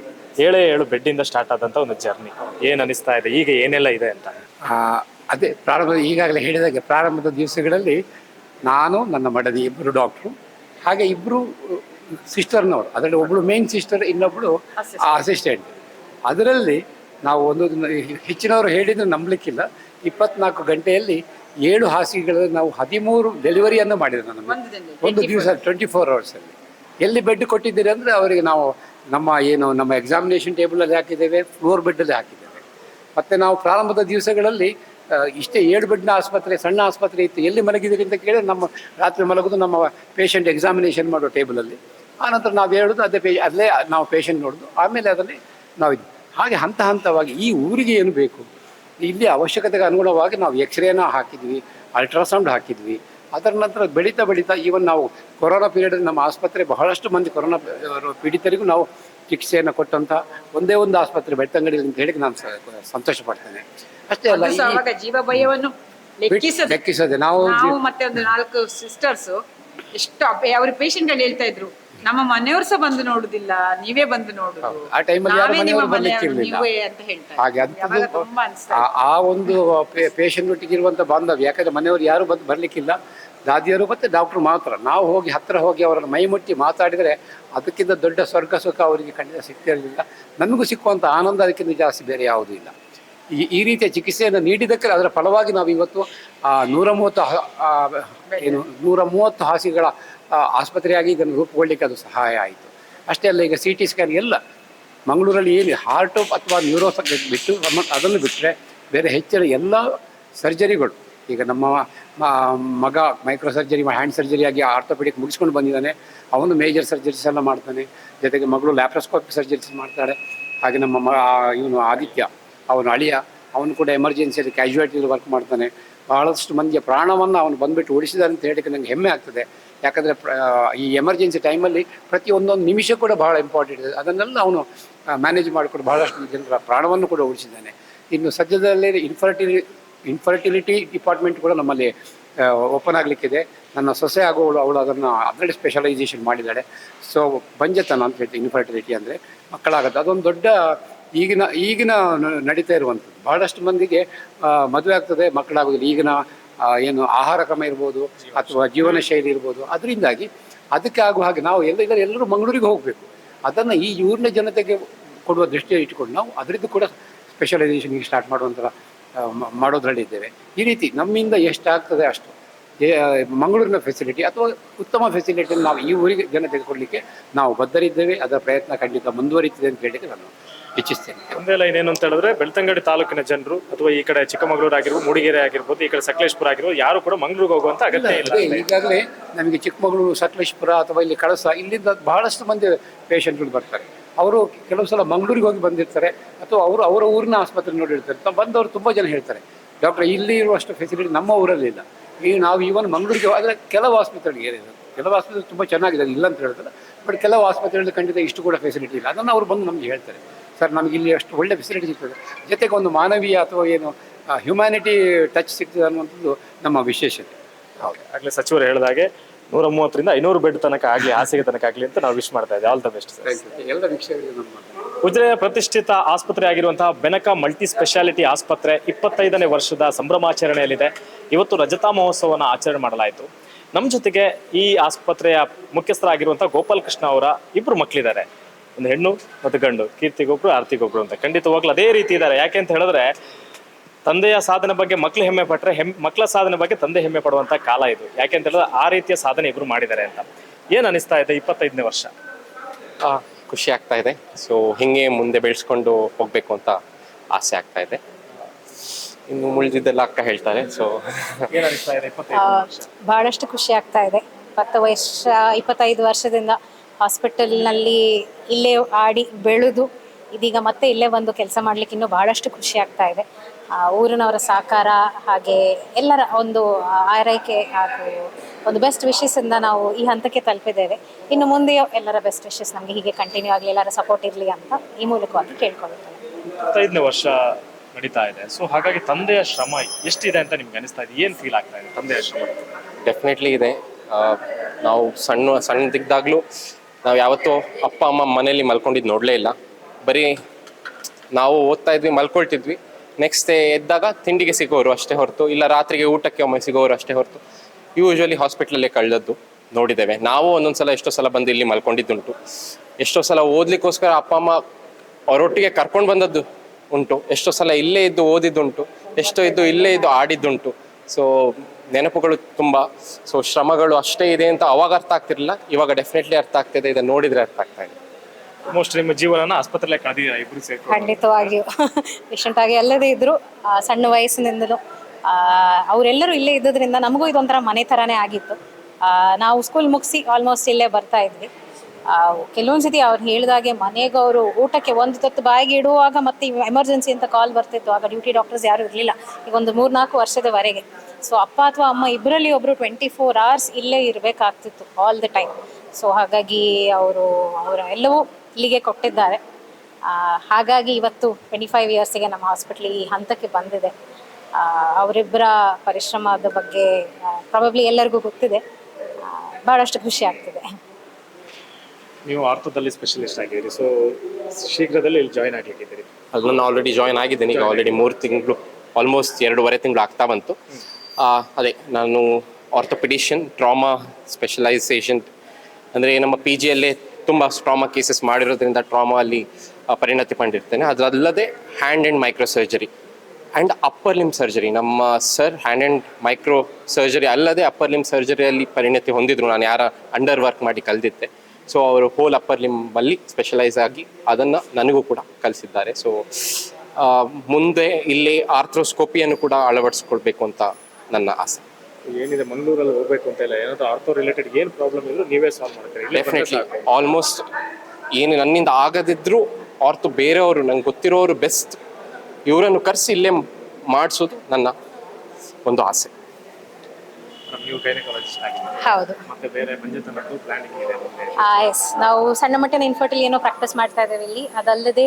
ಏಳೇ ಏಳು ಬೆಡ್ಡಿಂದ ಸ್ಟಾರ್ಟ್ ಆದಂತ ಒಂದು ಜರ್ನಿ ಏನ್ ಅನಿಸ್ತಾ ಇದೆ? ಈಗ ಏನೆಲ್ಲ ಇದೆ ಅಂತ? ಅದೇ ಪ್ರಾರಂಭ ಈಗಾಗಲೇ ಹೇಳಿದಾಗೆ ಪ್ರಾರಂಭದ ದಿವಸಗಳಲ್ಲಿ ನಾನು ನನ್ನ ಮಡದಿ ಇಬ್ಬರು ಡಾಕ್ಟ್ರು ಹಾಗೆ ಇಬ್ಬರು ಸಿಸ್ಟರ್ನವರು ಅದರಲ್ಲಿ ಒಬ್ಬಳು ಮೇನ್ ಸಿಸ್ಟರ್ ಇನ್ನೊಬ್ಬಳು ಅಸಿಸ್ಟೆಂಟ್ ಅದರಲ್ಲಿ ನಾವು ಒಂದು ಹೆಚ್ಚಿನವರು ಹೇಳಿದ್ದು ನಂಬಲಿಕ್ಕಿಲ್ಲ. ಇಪ್ಪತ್ನಾಲ್ಕು ಗಂಟೆಯಲ್ಲಿ ಏಳು ಹಾಸಿಗೆಗಳಲ್ಲಿ ನಾವು ಹದಿಮೂರು ಡೆಲಿವರಿಯನ್ನು ಮಾಡಿದ್ರು ನಮ್ಮ ಒಂದು ಒಂದು ದಿವಸ ಟ್ವೆಂಟಿ ಫೋರ್ ಅವರ್ಸಲ್ಲಿ ಎಲ್ಲಿ ಬೆಡ್ ಕೊಟ್ಟಿದ್ದೀರಿ ಅಂದರೆ ಅವರಿಗೆ ನಾವು ನಮ್ಮ ಏನು, ನಮ್ಮ ಎಕ್ಸಾಮಿನೇಷನ್ ಟೇಬಲಲ್ಲಿ ಹಾಕಿದ್ದೇವೆ ಫ್ಲೋರ್ ಬೆಡ್ಡಲ್ಲಿ ಹಾಕಿದ್ದೇವೆ. ಮತ್ತು ನಾವು ಪ್ರಾರಂಭದ ದಿವಸಗಳಲ್ಲಿ ಇಷ್ಟೇ ಏಳು ಬೆಡ್ನ ಆಸ್ಪತ್ರೆ, ಸಣ್ಣ ಆಸ್ಪತ್ರೆ ಇತ್ತು. ಎಲ್ಲಿ ಮಲಗಿದ್ದೀರಿ ಅಂತ ಕೇಳಿ ನಮ್ಮ ರಾತ್ರಿ ಮಲಗೋದು ನಮ್ಮ ಪೇಷಂಟ್ ಎಕ್ಸಾಮಿನೇಷನ್ ಮಾಡೋ ಟೇಬಲಲ್ಲಿ ಆನಂತರ ನಾವು ಹೇಳೋದು, ಅದೇ ಪೇ, ಅಲ್ಲೇ ನಾವು ಪೇಷಂಟ್ ನೋಡೋದು. ಆಮೇಲೆ ಅದರಲ್ಲಿ ನಾವು ಹಾಗೆ ಹಂತ ಹಂತವಾಗಿ ಈ ಊರಿಗೆ ಏನು ಬೇಕು? ಇಲ್ಲಿ ಅವಶ್ಯಕತೆಗೆ ಅನುಗುಣವಾಗಿ ನಾವು ಎಕ್ಸ್ರೇನ ಹಾಕಿದ್ವಿ ಅಲ್ಟ್ರಾಸೌಂಡ್ ಹಾಕಿದ್ವಿ. ಅದರ ನಂತರ ಬೆಳೀತಾ ಬೆಳೀತಾ ಈವನ್ ನಾವು ಕೊರೋನಾ ಪೀರಿಯಡ್ ನಮ್ಮ ಆಸ್ಪತ್ರೆ ಬಹಳಷ್ಟು ಮಂದಿ ಕೊರೋನಾ ಪೀಡಿತರಿಗೂ ನಾವು ಚಿಕಿತ್ಸೆಯನ್ನು ಕೊಟ್ಟಂತ ಒಂದೇ ಒಂದು ಆಸ್ಪತ್ರೆ ಬೆಳ್ತಂಗಡಿ ಅಂತ ಹೇಳಿ ನಾನು ಸಂತೋಷ ಪಡ್ತೇನೆ. ಅಷ್ಟೇ ಅಲ್ಲ ಜೀವ ಭಯವನ್ನು ಲೆಕ್ಕಿಸದೆ. ನಾವು ಮತ್ತೆ ಒಂದು ನಾಲ್ಕು ಸಿಸ್ಟರ್ಸ್ ಎಷ್ಟು ಅವ್ರ ಪೇಷಂಟ್ಗಳು ಹೇಳ್ತಾ ಇದ್ರು ನಮ್ಮ ಮನೆಯವರು ಸಹ ಬಂದು ನೋಡುದಿಲ್ಲ ನೀವೇ ಬಂದು ನೋಡುದು. ಆ ಟೈಮಲ್ಲಿ ಯಾರು ನಾವೇ ನಿಮ್ಮ ಮನೆಯವರು. ನೀವೇ ಅಂತ ಹೇಳ್ತಾರೆ. ಹಾಗೆ ತುಂಬಾ ಅನಿಸ್ತಾ ಆ- ಆ ಒಂದು ಪೇಷಂಟ್ ಒಟ್ಟಿಗೆ ಇರುವಂತ ಬಾಂಧವ್ಯ ಯಾಕಂದ್ರೆ ಮನೆಯವರು ಯಾರು ಬಂದು ಬರಲಿಕ್ಕಿಲ್ಲ. ದಾದಿಯರು ಮತ್ತೆ ಡಾಕ್ಟ್ರು ಮಾತ್ರ. ನಾವು ಹೋಗಿ ಹತ್ರ ಹೋಗಿ ಅವರನ್ನು ಮೈ ಮುಟ್ಟಿ ಮಾತಾಡಿದರೆ ಅದಕ್ಕಿಂತ ದೊಡ್ಡ ಸ್ವರ್ಗ ಸುಖ ಅವರಿಗೆ ಖಂಡಿತ ಸಿಗ್ತಿರಲಿಲ್ಲ ನಮಗೂ ಸಿಕ್ಕುವಂಥ ಆನಂದ ಅದಕ್ಕಿಂತ ಜಾಸ್ತಿ ಬೇರೆ ಯಾವುದೂ ಇಲ್ಲ. ಈ ಈ ರೀತಿಯ ಚಿಕಿತ್ಸೆಯನ್ನು ನೀಡಿದ್ದಕ್ಕೆ ಅದರ ಫಲವಾಗಿ ನಾವು ಇವತ್ತು, ಆ ನೂರ ಮೂವತ್ತು ಏನು ನೂರ ಮೂವತ್ತು ಹಾಸಿಗೆಗಳ ಆಸ್ಪತ್ರೆಯಾಗಿ ಇದನ್ನು ರೂಪುಗೊಳ್ಳಲಿಕ್ಕೆ ಅದು ಸಹಾಯ ಆಯಿತು. ಅಷ್ಟೇ ಅಲ್ಲ, ಈಗ ಸಿ ಟಿ ಸ್ಕ್ಯಾನ್ ಎಲ್ಲ ಮಂಗಳೂರಲ್ಲಿ ಏನು ಹಾರ್ಟು ಅಥವಾ ನ್ಯೂರೋ ಬಿಟ್ಟು ಅದನ್ನು ಬಿಟ್ಟರೆ ಬೇರೆ ಹೆಚ್ಚಿನ ಎಲ್ಲ ಸರ್ಜರಿಗಳು ಈಗ ನಮ್ಮ ಮಗ ಮೈಕ್ರೋ ಸರ್ಜರಿ ಹ್ಯಾಂಡ್ ಸರ್ಜರಿ ಆಗಿ ಆರ್ಥೋಪೆಡಿಕ್ ಮುಗಿಸ್ಕೊಂಡು ಬಂದಿದ್ದಾನೆ, ಅವನು ಮೇಜರ್ ಸರ್ಜರೀಸ್ ಎಲ್ಲ ಮಾಡ್ತಾನೆ, ಜೊತೆಗೆ ಮಗಳು ಲ್ಯಾಪ್ರೋಸ್ಕೋಪಿಕ್ ಸರ್ಜರೀಸ್ ಮಾಡ್ತಾಳೆ, ಹಾಗೆ ನಮ್ಮ ಮ ಇವನು ಆದಿತ್ಯ. ಅವನು ಅಳಿಯ, ಅವನು ಕೂಡ ಎಮರ್ಜೆನ್ಸಿಯಲ್ಲಿ ಕ್ಯಾಶುಯಾಲಿಟಿಯಲ್ಲಿ ವರ್ಕ್ ಮಾಡ್ತಾನೆ. ಬಹಳಷ್ಟು ಮಂದಿಯ ಪ್ರಾಣವನ್ನು ಅವನು ಬಂದುಬಿಟ್ಟು ಉಳಿಸಿದಾರೆ ಅಂತ ಹೇಳಕ್ಕೆ ನನಗೆ ಹೆಮ್ಮೆ ಆಗ್ತದೆ. ಯಾಕಂದರೆ ಈ ಎಮರ್ಜೆನ್ಸಿ ಟೈಮಲ್ಲಿ ಪ್ರತಿ ಒಂದೊಂದು ನಿಮಿಷ ಕೂಡ ಬಹಳ ಇಂಪಾರ್ಟೆಂಟ್ ಇದೆ. ಅದನ್ನೆಲ್ಲ ಅವನು ಮ್ಯಾನೇಜ್ ಮಾಡಿಕೊಂಡು ಬಹಳಷ್ಟು ಜನರ ಪ್ರಾಣವನ್ನು ಕೂಡ ಉಳಿಸಿದ್ದಾನೆ. ಇನ್ನು ಸದ್ಯದಲ್ಲೇ ಇನ್ಫರ್ಟಿಲಿ ಇನ್ಫರ್ಟಿಲಿಟಿ ಡಿಪಾರ್ಟ್ಮೆಂಟ್ ಕೂಡ ನಮ್ಮಲ್ಲಿ ಓಪನ್ ಆಗಲಿಕ್ಕಿದೆ. ನನ್ನ ಸೊಸೆ ಆಗುವವಳು ಅವಳು ಅದನ್ನು ಅದರಲ್ಲಿ ಸ್ಪೆಷಲೈಸೇಷನ್ ಮಾಡಿದ್ದಾಳೆ. ಸೊ ಬಂಜತನ ಅಂತ ಹೇಳ್ತೀವಿ ಇನ್ಫರ್ಟಿಲಿಟಿ ಅಂದರೆ ಮಕ್ಕಳಾಗುತ್ತೆ ಅದೊಂದು ದೊಡ್ಡ ಈಗಿನ ಈಗಿನ ನಡೀತಾ ಇರುವಂಥದ್ದು. ಬಹಳಷ್ಟು ಮಂದಿಗೆ ಮದುವೆ ಆಗ್ತದೆ ಮಕ್ಕಳಾಗೋದಿಲ್ಲ ಈಗಿನ ಏನು ಆಹಾರ ಕ್ರಮ ಇರ್ಬೋದು, ಅಥವಾ ಜೀವನ ಶೈಲಿ ಇರ್ಬೋದು. ಅದರಿಂದಾಗಿ ಅದಕ್ಕೆ ಆಗುವ ಹಾಗೆ ನಾವು ಎಲ್ಲ ಎಲ್ಲರೂ ಮಂಗಳೂರಿಗೆ ಹೋಗಬೇಕು. ಅದನ್ನು ಈ ಊರಿನ ಜನತೆಗೆ ಕೊಡುವ ದೃಷ್ಟಿಯಲ್ಲಿ ಇಟ್ಕೊಂಡು ನಾವು ಅದರದ್ದು ಕೂಡ ಸ್ಪೆಷಲೈಸೇಷನ್ಗೆ ಸ್ಟಾರ್ಟ್ ಮಾಡುವಂಥ ಮಾಡೋದ್ರಲ್ಲಿದ್ದೇವೆ ಈ ರೀತಿ ನಮ್ಮಿಂದ ಎಷ್ಟಾಗ್ತದೆ ಅಷ್ಟು. ಮಂಗಳೂರಿನ ಫೆಸಿಲಿಟಿ ಅಥವಾ ಉತ್ತಮ ಫೆಸಿಲಿಟಿಯನ್ನು ನಾವು ಈ ಊರಿಗೆ ಜನತೆಗೆ ಕೊಡಲಿಕ್ಕೆ ನಾವು ಬದ್ಧರಿದ್ದೇವೆ. ಅದರ ಪ್ರಯತ್ನ ಖಂಡಿತ ಮುಂದುವರಿತಿದೆ ಅಂತ ಹೇಳಿದರೆ ನಾನು ಇಚ್ಛಿಸ್ತೇನೆ. ಒಂದೇ ಲೈನ್ ಏನು ಅಂತ ಹೇಳಿದ್ರೆ ಬೆಳ್ತಂಗಡಿ ತಾಲೂಕಿನ ಜನರು ಅಥವಾ ಈ ಕಡೆ ಚಿಕ್ಕಮಗಳೂರು ಆಗಿರ್ಬೋದು ಮೂಡಿಗೆರೆ ಆಗಿರ್ಬೋದು ಈ ಕಡೆ ಸಕಲೇಶ್ಪುರ ಆಗಿರ್ಬೋದು ಯಾರು ಕೂಡ ಮಂಗಳೂರಿಗೆ ಹೋಗುವಂತ ಅಗತ್ಯ ಇಲ್ಲ. ಈಗಾಗಲೇ ನಮಗೆ ಚಿಕ್ಕಮಗಳೂರು ಸಕಲೇಶ್ಪುರ ಅಥವಾ ಇಲ್ಲಿ ಕಳಸ ಇಲ್ಲಿಂದ ಬಹಳಷ್ಟು ಮಂದಿ ಪೇಷಂಟ್ಗಳು ಬರ್ತಾರೆ. ಅವರು ಕೆಲವು ಸಲ ಮಂಗಳೂರಿಗೆ ಹೋಗಿ ಬಂದಿರ್ತಾರೆ ಅಥವಾ ಅವರು ಅವರ ಊರಿನ ಆಸ್ಪತ್ರೆ ನೋಡಿರ್ತಾರೆ ತ- ಬಂದವರು ತುಂಬ ಜನ ಹೇಳ್ತಾರೆ ಡಾಕ್ಟರ್ ಇಲ್ಲಿ ಇರುವಷ್ಟು ಫೆಸಿಲಿಟಿ ನಮ್ಮ ಊರಲ್ಲಿ ಇಲ್ಲ ಈಗ ನಾವು ಈವನ್ ಮಂಗಳೂರಿಗೆ ಆದರೆ ಕೆಲವು ಆಸ್ಪತ್ರೆಗಳಿಗೆ ಏನಿದೆ ಕೆಲವು ಆಸ್ಪತ್ರೆ ತುಂಬ ಚೆನ್ನಾಗಿದೆ ಇಲ್ಲ ಅಂತ ಹೇಳ್ತಾರೆ ಬಟ್ ಕೆಲವು ಆಸ್ಪತ್ರೆಗಳಲ್ಲಿ ಖಂಡಿತ ಇಷ್ಟು ಕೂಡ ಫೆಸಿಲಿಟಿ ಇಲ್ಲ. ಅದನ್ನು ಅವರು ಬಂದು ನಮಗೆ ಹೇಳ್ತಾರೆ. ಸರ್ ನಮಗೆ ಇಲ್ಲಿ ಅಷ್ಟು ಒಳ್ಳೆ ಫೆಸಿಲಿಟಿ ಸಿಗ್ತದೆ. ಜೊತೆಗೆ ಒಂದು ಮಾನವೀಯ ಅಥವಾ ಏನು ಹ್ಯುಮ್ಯಾನಿಟಿ ಟಚ್ ಸಿಗ್ತದೆ ಅನ್ನುವಂಥದ್ದು ನಮ್ಮ ವಿಶೇಷತೆ. ಹೌದು. ಆಗಲೇ ಸಚಿವರು ಹೇಳಿದಾಗೆ ನೂರ ಮೂವತ್ತರಿಂದ ಐನೂರು ಬೆಡ್ ತನಕ ಆಗಲಿ ಹಾಸಿಗೆ ತನಕ ಆಗಲಿ ಅಂತ ನಾವು ವಿಶ್ ಮಾಡ್ತಾ ಇದ್ದೀವಿ. ಆಲ್ ದ ಬೆಸ್ಟ್ ಸರ್ ಎಲ್ಲ ವೀಕ್ಷಕರಿಗೆ ನಮ್ಮ ಉಜಿರೆಯ ಪ್ರತಿಷ್ಠಿತ ಆಸ್ಪತ್ರೆ ಆಗಿರುವಂತಹ ಬೆನಕ ಮಲ್ಟಿ ಸ್ಪೆಷಾಲಿಟಿ ಆಸ್ಪತ್ರೆ ಇಪ್ಪತ್ತೈದನೇ ವರ್ಷದ ಸಂಭ್ರಮಾಚರಣೆಯಲ್ಲಿದೆ. ಇವತ್ತು ರಜತಾ ಮಹೋತ್ಸವವನ್ನು ಆಚರಣೆ ಮಾಡಲಾಯಿತು. ನಮ್ಮ ಜೊತೆಗೆ ಈ ಆಸ್ಪತ್ರೆಯ ಮುಖ್ಯಸ್ಥರಾಗಿರುವಂತಹ ಗೋಪಾಲಕೃಷ್ಣ ಅವರ ಇಬ್ಬರು ಮಕ್ಕಳಿದ್ದಾರೆ. ಒಂದು ಹೆಣ್ಣು ಮತ್ತು ಗಂಡು ಕೀರ್ತಿಗೊಬ್ರು ಆರ್ತಿಗೊಬ್ರು ಅಂತ. ಖಂಡಿತವಾಗ್ಲೂ ಅದೇ ರೀತಿ ಇದ್ದಾರೆ. ಯಾಕೆ ಅಂತ ಹೇಳಿದ್ರೆ ತಂದೆಯ ಸಾಧನೆ ಬಗ್ಗೆ ಮಕ್ಳು ಹೆಮ್ಮೆ ಪಟ್ಟರೆ ಹೆಮ್ ಮಕ್ಕಳ ಸಾಧನೆ ಬಗ್ಗೆ ತಂದೆ ಹೆಮ್ಮೆ ಪಡುವಂಥ ಕಾಲ ಇದು. ಯಾಕೆ ಅಂತ ಹೇಳಿದ್ರೆ ಆ ರೀತಿಯ ಸಾಧನೆ ಇಬ್ರು ಮಾಡಿದ್ದಾರೆ ಅಂತ. ಏನು ಅನಿಸ್ತಾ ಇದೆ ಇಪ್ಪತ್ತೈದನೇ ವರ್ಷ? ಆ, ಖುಷಿ ಆಗ್ತಾ ಇದೆ. ಸೊ ಹಿಂಗೆ ಮುಂದೆ ಬೆಳೆಸ್ಕೊಂಡು ಹೋಗ್ಬೇಕು ಅಂತ ಆಸೆ ಆಗ್ತಾ ಇದೆ. ಇನ್ನು ಮುಳಿದಿದ್ದೆಲ್ಲ ಅಕ್ಕ ಹೇಳ್ತಾರೆ ಸೊ ಏನ್ ಅನಿಸ್ತಾ ಇದೆ ಇಪ್ಪತ್ತೈದು ವರ್ಷ? ಬಹಳಷ್ಟು ಖುಷಿ ಆಗ್ತಾ ಇದೆ. ಇಪ್ಪತ್ತು ವರ್ಷ ಇಪ್ಪತ್ತೈದು ವರ್ಷದಿಂದ ಹಾಸ್ಪಿಟಲ್ನಲ್ಲಿ ಇಲ್ಲೇ ಆಡಿ ಬೆಳೆದು ಇದೀಗ ಮತ್ತೆ ಇಲ್ಲೇ ಬಂದು ಕೆಲಸ ಮಾಡ್ಲಿಕ್ಕೆ ಇನ್ನೂ ಬಹಳಷ್ಟು ಖುಷಿ ಆಗ್ತಾ ಇದೆ. ಊರಿನವರ ಸಹಕಾರ ಹಾಗೆ ಎಲ್ಲರ ಒಂದು ಆರೈಕೆ ಹಾಗೂ ಒಂದು ಬೆಸ್ಟ್ ವಿಶಸ್ಸಿಂದ ನಾವು ಈ ಹಂತಕ್ಕೆ ತಲುಪಿದ್ದೇವೆ. ಇನ್ನು ಮುಂದೆ ಎಲ್ಲರ ಬೆಸ್ಟ್ ವಿಶಸ್ ನಮಗೆ ಹೀಗೆ ಕಂಟಿನ್ಯೂ ಆಗಲಿ ಎಲ್ಲರ ಸಪೋರ್ಟ್ ಇರಲಿ ಅಂತ ಈ ಮೂಲಕವಾಗಿ ಕೇಳ್ಕೊಳ್ತೇನೆ. ಇಪ್ಪತ್ತೈದನೇ ವರ್ಷ ನಡೀತಾ ಇದೆ. ಸೊ ಹಾಗಾಗಿ ತಂದೆಯ ಶ್ರಮ ಎಷ್ಟಿದೆ ಅಂತ ನಿಮ್ಗೆ ಅನಿಸ್ತಾ ಇದೆ? ಏನು ಫೀಲ್ ಆಗ್ತಾ ಇದೆ ತಂದೆಯ ಶ್ರಮ? ಡೆಫಿನೆಟ್ಲಿ ಇದೆ. ನಾವು ಸಣ್ಣ ಸಣ್ಣದಿದ್ದಾಗಲೂ ನಾವು ಯಾವತ್ತೂ ಅಪ್ಪ, ಅಮ್ಮ ಮನೇಲಿ ಮಲ್ಕೊಂಡಿದ್ದು ನೋಡಲೇ ಇಲ್ಲ. ಬರೀ ನಾವು ಓದ್ತಾ ಇದ್ವಿ, ಮಲ್ಕೊಳ್ತಿದ್ವಿ. ನೆಕ್ಸ್ಟ್ ಡೇ ಎದ್ದಾಗ ತಿಂಡಿಗೆ ಸಿಗೋರು ಅಷ್ಟೇ ಹೊರತು, ಇಲ್ಲ ರಾತ್ರಿಗೆ ಊಟಕ್ಕೆ ಒಮ್ಮೆ ಸಿಗೋರು ಅಷ್ಟೇ ಹೊರತು. ಯೂಶ್ವಲಿ ಹಾಸ್ಪಿಟ್ಲಲ್ಲೇ ಕಳೆದದ್ದು ನೋಡಿದ್ದೇವೆ. ನಾವು ಒಂದೊಂದು ಸಲ ಎಷ್ಟೋ ಸಲ ಬಂದು ಇಲ್ಲಿ ಮಲ್ಕೊಂಡಿದ್ದುಂಟು. ಎಷ್ಟೋ ಸಲ ಓದ್ಲಿಕ್ಕೋಸ್ಕರ ಅಪ್ಪ, ಅಮ್ಮ ಅವರೊಟ್ಟಿಗೆ ಕರ್ಕೊಂಡು ಬಂದದ್ದು ಉಂಟು. ಎಷ್ಟೋ ಸಲ ಇಲ್ಲೇ ಇದ್ದು ಓದಿದ್ದುಂಟು. ಎಷ್ಟೋ ಇದ್ದು ಇಲ್ಲೇ ಇದ್ದು ಆಡಿದ್ದುಂಟು. ಸೊ ನೆನಪುಗಳು ತುಂಬ ಸೊ ಶ್ರಮಗಳು ಅಷ್ಟೇ ಇದೆ ಅಂತ ಅವಾಗ ಅರ್ಥ ಆಗ್ತಿರ್ಲಿಲ್ಲ ಇವಾಗ ಡೆಫಿನೆಟ್ಲಿ ಅರ್ಥ ಆಗ್ತಿದೆ ಇದನ್ನು ನೋಡಿದ್ರೆ ಅರ್ಥ ಆಗ್ತಾ ಇದೆ. ಮೋಸ್ಟ್ ನಿಮ್ಮ ಜೀವನನ ಆಸ್ಪತ್ರೆಲೆ ಕಳೆದಿದ್ದೀರಾ ಇಬ್ಬರು ಸೇರ್ಕೊಂಡು? ಖಂಡಿತವಾಗಿಯೂ. ಪೇಷಂಟ್ ಆಗಿ ಅಲ್ಲದೇ ಇದ್ರು ಆ, ಸಣ್ಣ ವಯಸ್ಸಿನಿಂದಲೂ ಆ, ಅವರೆಲ್ಲರೂ ಇಲ್ಲೇ ಇದ್ದದ್ರಿಂದ ನಮಗೂ ಇದೊಂಥರ ಮನೆ ಥರನೇ ಆಗಿತ್ತು. ಆ, ನಾವು ಸ್ಕೂಲ್ ಮುಗಿಸಿ ಆಲ್ಮೋಸ್ಟ್ ಇಲ್ಲೇ ಬರ್ತಾ ಇದ್ವಿ. ಕೆಲವೊಂದು ಸತಿ ಅವ್ರು ಹೇಳಿದಾಗೆ ಮನೆಗೆ ಅವರು ಊಟಕ್ಕೆ ಒಂದು ತತ್ತು ಬಾಯಿಗೆ ಇಡುವಾಗ ಮತ್ತೆ ಎಮರ್ಜೆನ್ಸಿ ಅಂತ ಕಾಲ್ ಬರ್ತಿತ್ತು. ಆಗ ಡ್ಯೂಟಿ ಡಾಕ್ಟರ್ಸ್ ಯಾರು ಇರಲಿಲ್ಲ. ಈಗ ಒಂದು ಮೂರ್ನಾಲ್ಕು ವರ್ಷದವರೆಗೆ. ಸೊ ಅಪ್ಪ ಅಥವಾ ಅಮ್ಮ ಇಬ್ಬರಲ್ಲಿ ಒಬ್ಬರು ಟ್ವೆಂಟಿ ಫೋರ್ ಅವರ್ಸ್ ಇಲ್ಲೇ ಇರಬೇಕಾಗ್ತಿತ್ತು ಆಲ್ ದ ಟೈಮ್ ಸೊ ಹಾಗಾಗಿ ಅವರು, ಅವರ ಎಲ್ಲವೂ ಇಲ್ಲಿಗೆ ಕೊಟ್ಟಿದ್ದಾರೆ. ಹಾಗಾಗಿ ಇವತ್ತು ಟ್ವೆಂಟಿ ಫೈವ್ ಇಯರ್ಸಿಗೆ ನಮ್ಮ ಹಾಸ್ಪಿಟ್ಲ್ ಈ ಹಂತಕ್ಕೆ ಬಂದಿದೆ. ಅವರಿಬ್ಬರ ಪರಿಶ್ರಮದ ಬಗ್ಗೆ ಪ್ರಾಬಬ್ಲಿ ಎಲ್ಲರಿಗೂ ಗೊತ್ತಿದೆ. ಭಾಳಷ್ಟು ಖುಷಿ ಆಗ್ತಿದೆ. ನೀವು ಆರ್ಥೋದಲ್ಲಿ ಸ್ಪೆಷಲಿಸ್ಟ್ ಆಗಿದ್ದೀರಿ. ಸೊ ಶೀಘ್ರದಲ್ಲಿ ಇಲ್ಲಿ ಜಾಯ್ನ್ ಆಗ್ಲಿಕ್ಕಿದ್ದೀರಿ. ಅದು ನಾನು ಆಲ್ರೆಡಿ ಜಾಯ್ನ್ ಆಗಿದ್ದೀನಿ. ಈಗ ಆಲ್ರೆಡಿ ಮೂರು ತಿಂಗಳು ಆಲ್ಮೋಸ್ಟ್ ಎರಡೂವರೆ ತಿಂಗಳು ಆಗ್ತಾ ಬಂತು. ಅದೇ ನಾನು ಆರ್ಥೋಪಿಡಿಷಿಯನ್ ಟ್ರಾಮಾ ಸ್ಪೆಷಲೈಸೇಷನ್ ಅಂದರೆ ನಮ್ಮ ಪಿ ಜಿಯಲ್ಲೇ ತುಂಬ ಟ್ರಾಮಾ ಕೇಸಸ್ ಮಾಡಿರೋದ್ರಿಂದ ಟ್ರಾಮಾ ಅಲ್ಲಿ ಪರಿಣತಿ ಪಂಡಿರ್ತೇನೆ ಅದಲ್ಲದೆ hand and micro surgery and upper limb surgery ನಮ್ಮ sir hand and micro surgery ಅಲ್ಲದೆ ಅಪ್ಪರ್ ಲಿಮ್ ಸರ್ಜರಿಯಲ್ಲಿ ಪರಿಣತಿ ಹೊಂದಿದ್ರು. ನಾನು ಯಾರ ಅಂಡರ್ ವರ್ಕ್ ಮಾಡಿ ಕಲ್ತಿದ್ದೆ ಸೊ ಅವರು ಹೋಲ್ ಅಪ್ಪರ್ ಲಿಂಬಲ್ಲಿ ಸ್ಪೆಷಲೈಸ್ ಆಗಿ ಅದನ್ನು ನನಗೂ ಕೂಡ ಕಲಿಸಿದ್ದಾರೆ. ಸೊ ಮುಂದೆ ಇಲ್ಲಿ ಆರ್ಥ್ರೋಸ್ಕೋಪಿಯನ್ನು ಕೂಡ ಅಳವಡಿಸ್ಕೊಳ್ಬೇಕು ಅಂತ ನನ್ನ ಆಸೆ. ಏನಿದೆ ಮಂಗಳೂರಲ್ಲಿ ಹೋಗ್ಬೇಕು ಅಂತ ಇಲ್ಲ. ಏನಾದರೂ ಆರ್ಥೋ ರಿಲೇಟೆಡ್ ಏನು ಪ್ರಾಬ್ಲಮ್ ಇದ್ರು ನೀವೇ ಸಾಲ್ವ್ ಮಾಡ್ತೀರಿ? ಡೆಫಿನೆಟ್ಲಿ ಆಲ್ಮೋಸ್ಟ್ ಏನು ನನ್ನಿಂದ ಆಗದಿದ್ರೂ ಆರ್ಥೋ ಬೇರೆಯವರು ನಂಗೆ ಗೊತ್ತಿರೋರು ಬೆಸ್ಟ್ ಇವರನ್ನು ಕರೆಸಿ ಇಲ್ಲೇ ಮಾಡಿಸೋದು ನನ್ನ ಒಂದು ಆಸೆ. ನೀವು ಗೈನಕಾಲಜಿಸ್ಟ್ ಆಗಿದ್ದೀರಿ ಹೌದು. ಮತ್ತೆ ಬೇರೆ ಪ್ಲಾನಿಂಗ್ ಇದೆ ಎಸ್ ನಾವು ಸಣ್ಣ ಮಟ್ಟಿನ ಇನ್ಫರ್ಟಿಲ್ ಏನೋ ಪ್ರಾಕ್ಟೀಸ್ ಮಾಡ್ತಾ ಇದ್ದೇವೆ ಇಲ್ಲಿ. ಅದಲ್ಲದೆ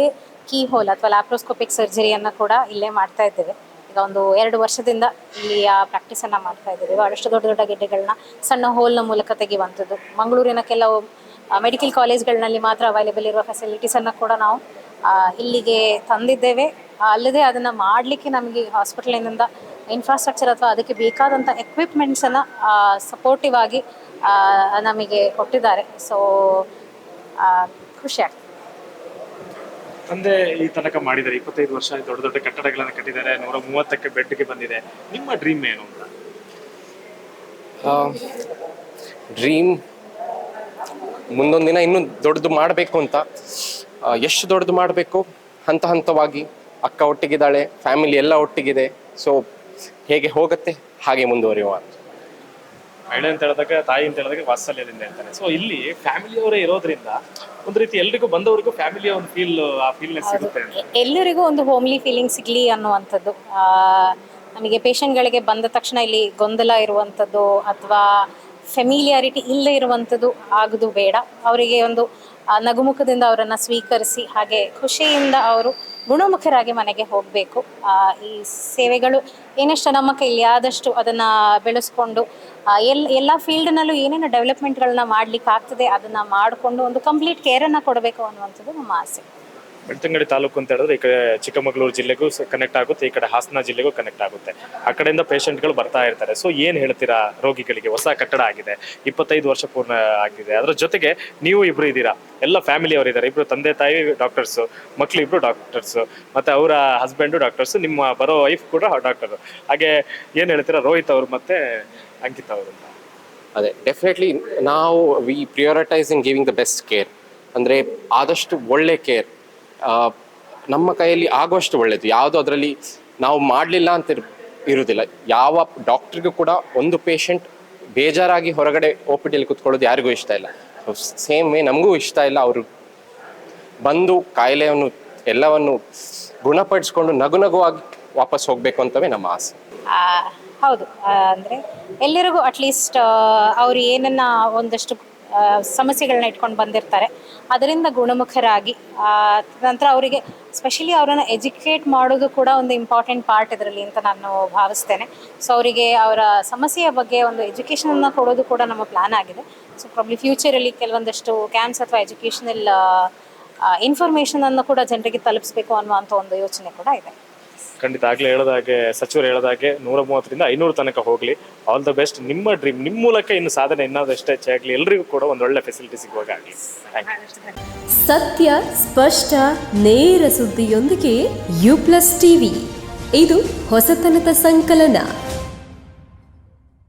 ಕೀ ಹೋಲ್ ಅಥವಾ ಲ್ಯಾಪ್ರೋಸ್ಕೋಪಿಕ್ ಸರ್ಜರಿಯನ್ನು ಕೂಡ ಇಲ್ಲೇ ಮಾಡ್ತಾ ಇದ್ದೇವೆ. ಈಗ ಒಂದು ಎರಡು ವರ್ಷದಿಂದ ಇಲ್ಲಿ ಆ ಪ್ರಾಕ್ಟೀಸನ್ನು ಮಾಡ್ತಾ ಇದ್ದೇವೆ. ಬಹಳಷ್ಟು ದೊಡ್ಡ ದೊಡ್ಡ ಗೆಡ್ಡೆಗಳನ್ನ ಸಣ್ಣ ಹೋಲ್ನ ಮೂಲಕ ತೆಗೆಯುವಂಥದ್ದು. ಮಂಗಳೂರಿನ ಕೆಲವು ಮೆಡಿಕಲ್ ಕಾಲೇಜ್ಗಳಲ್ಲಿ ಮಾತ್ರ ಅವೈಲೇಬಲ್ ಇರುವ ಫೆಸಿಲಿಟೀಸನ್ನು ಕೂಡ ನಾವು ಇಲ್ಲಿಗೆ ತಂದಿದ್ದೇವೆ. ಅಲ್ಲದೆ ಅದನ್ನು ಮಾಡಲಿಕ್ಕೆ ನಮಗೆ ಹಾಸ್ಪಿಟಲಿನಿಂದ ಇನ್ಫ್ರಾಸ್ಟ್ರಕ್ಚರ್ ಅಥವಾ ಅದಕ್ಕೆ ಬೇಕಾದಂಥ ಎಕ್ವಿಪ್ಮೆಂಟ್ಸನ್ನು ಸಪೋರ್ಟಿವ್ ಆಗಿ ನಮಗೆ ಕೊಟ್ಟಿದ್ದಾರೆ. ಸೊ ಖುಷಿ ಆಗ್ತದೆ. ತಂದೆ ಈ ತನಕ ಮಾಡಿದ್ದಾರೆ ಇಪ್ಪತ್ತೈದು ವರ್ಷ ದೊಡ್ಡ ದೊಡ್ಡ ಕಟ್ಟಡಗಳನ್ನು ಕಟ್ಟಿದ್ದಾರೆ ನೂರ ಮೂವತ್ತಕ್ಕೆ ಬೆಡ್ಗೆ ಬಂದಿದೆ. ನಿಮ್ಮ ಡ್ರೀಮ್ ಏನು ಅಂತ? ಡ್ರೀಮ್ ಮುಂದೊಂದು ದಿನ ಇನ್ನೂ ದೊಡ್ಡದು ಮಾಡಬೇಕು ಅಂತ. ಎಷ್ಟು ದೊಡ್ಡದು ಮಾಡಬೇಕು? ಹಂತ ಹಂತವಾಗಿ. ಅಕ್ಕ ಒಟ್ಟಿಗಿದ್ದಾಳೆ ಫ್ಯಾಮಿಲಿ ಎಲ್ಲ ಒಟ್ಟಿಗಿದೆ. ಸೊ ಹೇಗೆ ಹೋಗುತ್ತೆ ಹಾಗೆ ಮುಂದುವರಿಯುವ ಅಂತ. ಮಹಿಳೆ ಅಂತ ಹೇಳಿದಾಗ ತಾಯಿ ಅಂತ ಹೇಳಿದಾಗ ವಾತ್ಸಲ್ಯದಿಂದ ಹೇಳ್ತಾರೆ ಸೊ ಇಲ್ಲಿ ಫ್ಯಾಮಿಲಿಯವರೇ ಇರೋದ್ರಿಂದ ಒಂದು ರೀತಿ ಎಲ್ರಿಗೂ ಬಂದವರಿಗೂ ಫ್ಯಾಮಿಲಿಯ ಒಂದು ಫೀಲ್ ಆ ಫೀಲ್ನೆಸ್ ಸಿಗುತ್ತೆ ಅಂತ. ಎಲ್ಲರಿಗೂ ಒಂದು ಹೋಮ್ಲಿ ಫೀಲಿಂಗ್ ಸಿಗ್ಲಿ ಅನ್ನುವಂಥದ್ದು. ನಮಗೆ ಪೇಷಂಟ್ಗಳಿಗೆ ಬಂದ ತಕ್ಷಣ ಇಲ್ಲಿ ಗೊಂದಲ ಇರುವಂಥದ್ದು ಅಥವಾ ಫೆಮಿಲಿಯಾರಿಟಿ ಇಲ್ಲೇ ಇರುವಂಥದ್ದು ಆಗೋದು ಬೇಡ. ಅವರಿಗೆ ಒಂದು ನಗುಮುಖದಿಂದ ಅವರನ್ನು ಸ್ವೀಕರಿಸಿ, ಹಾಗೆ ಖುಷಿಯಿಂದ ಅವರು ಗುಣಮುಖರಾಗಿ ಮನೆಗೆ ಹೋಗಬೇಕು. ಈ ಸೇವೆಗಳು ಏನಷ್ಟು ನಮ್ಮ ಕೈಲಿ ಆದಷ್ಟು ಅದನ್ನು ಬೆಳೆಸ್ಕೊಂಡು ಎಲ್ಲ ಎಲ್ ಎಲ್ಲ ಫೀಲ್ಡ್ನಲ್ಲೂ ಏನೇನು ಡೆವಲಪ್ಮೆಂಟ್ಗಳನ್ನ ಮಾಡ್ಲಿಕ್ಕೆ ಆಗ್ತದೆ ಅದನ್ನು ಮಾಡಿಕೊಂಡು ಒಂದು ಕಂಪ್ಲೀಟ್ ಕೇರನ್ನು ಕೊಡಬೇಕು ಅನ್ನುವಂಥದ್ದು ನಮ್ಮ ಆಸೆ. ಬೆಳ್ತಂಗಡಿ ತಾಲೂಕು ಅಂತ ಹೇಳಿದ್ರೆ ಈ ಕಡೆ ಚಿಕ್ಕಮಗಳೂರು ಜಿಲ್ಲೆಗೂ ಕನೆಕ್ಟ್ ಆಗುತ್ತೆ, ಈ ಕಡೆ ಹಾಸನ ಜಿಲ್ಲೆಗೂ ಕನೆಕ್ಟ್ ಆಗುತ್ತೆ. ಆ ಕಡೆಯಿಂದ ಪೇಷಂಟ್ಗಳು ಬರ್ತಾ ಇರ್ತಾರೆ. ಸೊ ಏನು ಹೇಳ್ತೀರಾ ರೋಗಿಗಳಿಗೆ? ಹೊಸ ಕಟ್ಟಡ ಆಗಿದೆ, ಇಪ್ಪತ್ತೈದು ವರ್ಷ ಪೂರ್ಣ ಆಗಿದೆ. ಅದರ ಜೊತೆಗೆ ನೀವು ಇಬ್ರು ಇದ್ದೀರಾ? ಎಲ್ಲ ಫ್ಯಾಮಿಲಿ ಅವರು ಇದ್ದಾರೆ. ಇಬ್ರು ತಂದೆ ತಾಯಿ ಡಾಕ್ಟರ್ಸ್ ಮಕ್ಕಳು ಇಬ್ರು ಡಾಕ್ಟರ್ಸ್ ಮತ್ತೆ ಅವರ ಹಸ್ಬೆಂಡು ಡಾಕ್ಟರ್ಸ್ ನಿಮ್ಮ ಬರೋ ವೈಫ್ ಕೂಡ ಡಾಕ್ಟರ್ ಹಾಗೆ ಏನು ಹೇಳ್ತೀರಾ ರೋಹಿತ್ ಅವರು ಮತ್ತೆ ಅಂಕಿತ್ ಅವರು ಅಂತ? ಅದೇ ಡೆಫಿನೆಟ್ಲಿ ನಾವು we prioritise in giving the best care ಅಂದರೆ ಆದಷ್ಟು ಒಳ್ಳೆ ಕೇರ್ ನಮ್ಮ ಕೈಯಲ್ಲಿ ಆಗುವಷ್ಟು ಒಳ್ಳೆಯದು ಯಾವುದು ಅದರಲ್ಲಿ ನಾವು ಮಾಡಲಿಲ್ಲ ಅಂತ ಇರ್- ಇರುವುದಿಲ್ಲ ಯಾವ ಡಾಕ್ಟ್ರಿಗೂ ಕೂಡ ಒಂದು ಪೇಷಂಟ್ ಬೇಜಾರಾಗಿ ಹೊರಗಡೆ ಒ ಪಿ ಟಿಯಲ್ಲಿ ಕುತ್ಕೊಳ್ಳೋದು ಯಾರಿಗೂ ಇಷ್ಟ ಇಲ್ಲ. ಸೇಮ್ ವೇ ನಮಗೂ ಇಷ್ಟ ಇಲ್ಲ. ಅವರು ಬಂದು ಕಾಯಿಲೆಯನ್ನು, ಎಲ್ಲವನ್ನು ಗುಣಪಡಿಸ್ಕೊಂಡು ನಗು ನಗುವಾಗಿ ವಾಪಸ್ ಹೋಗಬೇಕು ಅಂತವೇ ನಮ್ಮ ಆಸೆ. ಹೌದು. ಅಂದರೆ ಎಲ್ಲರಿಗೂ ಅಟ್ಲೀಸ್ಟ್ ಅವ್ರು ಏನನ್ನ ಒಂದಷ್ಟು ಸಮಸ್ಯೆಗಳನ್ನ ಇಟ್ಕೊಂಡು ಬಂದಿರ್ತಾರೆ. ಅದರಿಂದ ಗುಣಮುಖರಾಗಿ ನಂತರ ಅವರಿಗೆ ಸ್ಪೆಷಲಿ ಅವರನ್ನು ಎಜುಕೇಟ್ ಮಾಡೋದು ಕೂಡ ಒಂದು ಇಂಪಾರ್ಟೆಂಟ್ ಪಾರ್ಟ್ ಇದರಲ್ಲಿ ಅಂತ ನಾನು ಭಾವಿಸ್ತೇನೆ. ಸೊ ಅವರಿಗೆ ಅವರ ಸಮಸ್ಯೆಯ ಬಗ್ಗೆ ಒಂದು ಎಜುಕೇಷನನ್ನು ಕೊಡೋದು ಕೂಡ ನಮ್ಮ ಪ್ಲಾನ್ ಆಗಿದೆ. ಸೊ ಪ್ರಾಬ್ಲಿ ಫ್ಯೂಚರಲ್ಲಿ ಕೆಲವೊಂದಷ್ಟು ಕ್ಯಾಂಪ್ಸ್ ಅಥವಾ ಎಜುಕೇಷನಲ್ ಇನ್ಫಾರ್ಮೇಶನ್ ಅನ್ನು ಕೂಡ ಜನರಿಗೆ ತಲುಪಿಸಬೇಕು ಅನ್ನುವಂಥ ಒಂದು ಯೋಚನೆ ಕೂಡ ಇದೆ. ಖಂಡಿತ ಆಗ್ಲೇ ಹೇಳದಾಗೆ ಸಚಿವರು ಹೇಳದಾಗೆ ನೂರ ಮೂವತ್ತರಿಂದ ಐನೂರು ತನಕ ಹೋಗ್ಲಿ. ಆಲ್ ದ ಬೆಸ್ಟ್ ನಿಮ್ಮ ಡ್ರೀಮ್ ನಿಮ್ಮ ಮೂಲಕ ಇನ್ನು ಸಾಧನೆ ಇನ್ನಷ್ಟು ಹೆಚ್ಚಾಗ್ಲಿ ಎಲ್ರಿಗೂ ಕೂಡ ಒಂದು ಒಳ್ಳೆ ಫೆಸಿಲಿಟಿ ಸಿಗುವಾಗ ಆಗಲಿ. ಥ್ಯಾಂಕ್ ಯು ಸತ್ಯ ಸ್ಪಷ್ಟ ನೇರ ಸುದ್ದಿಯೊಂದಿಗೆ ಯು ಪ್ಲಸ್ ಟಿವಿ ಇದು ಹೊಸತನದ ಸಂಕಲನ.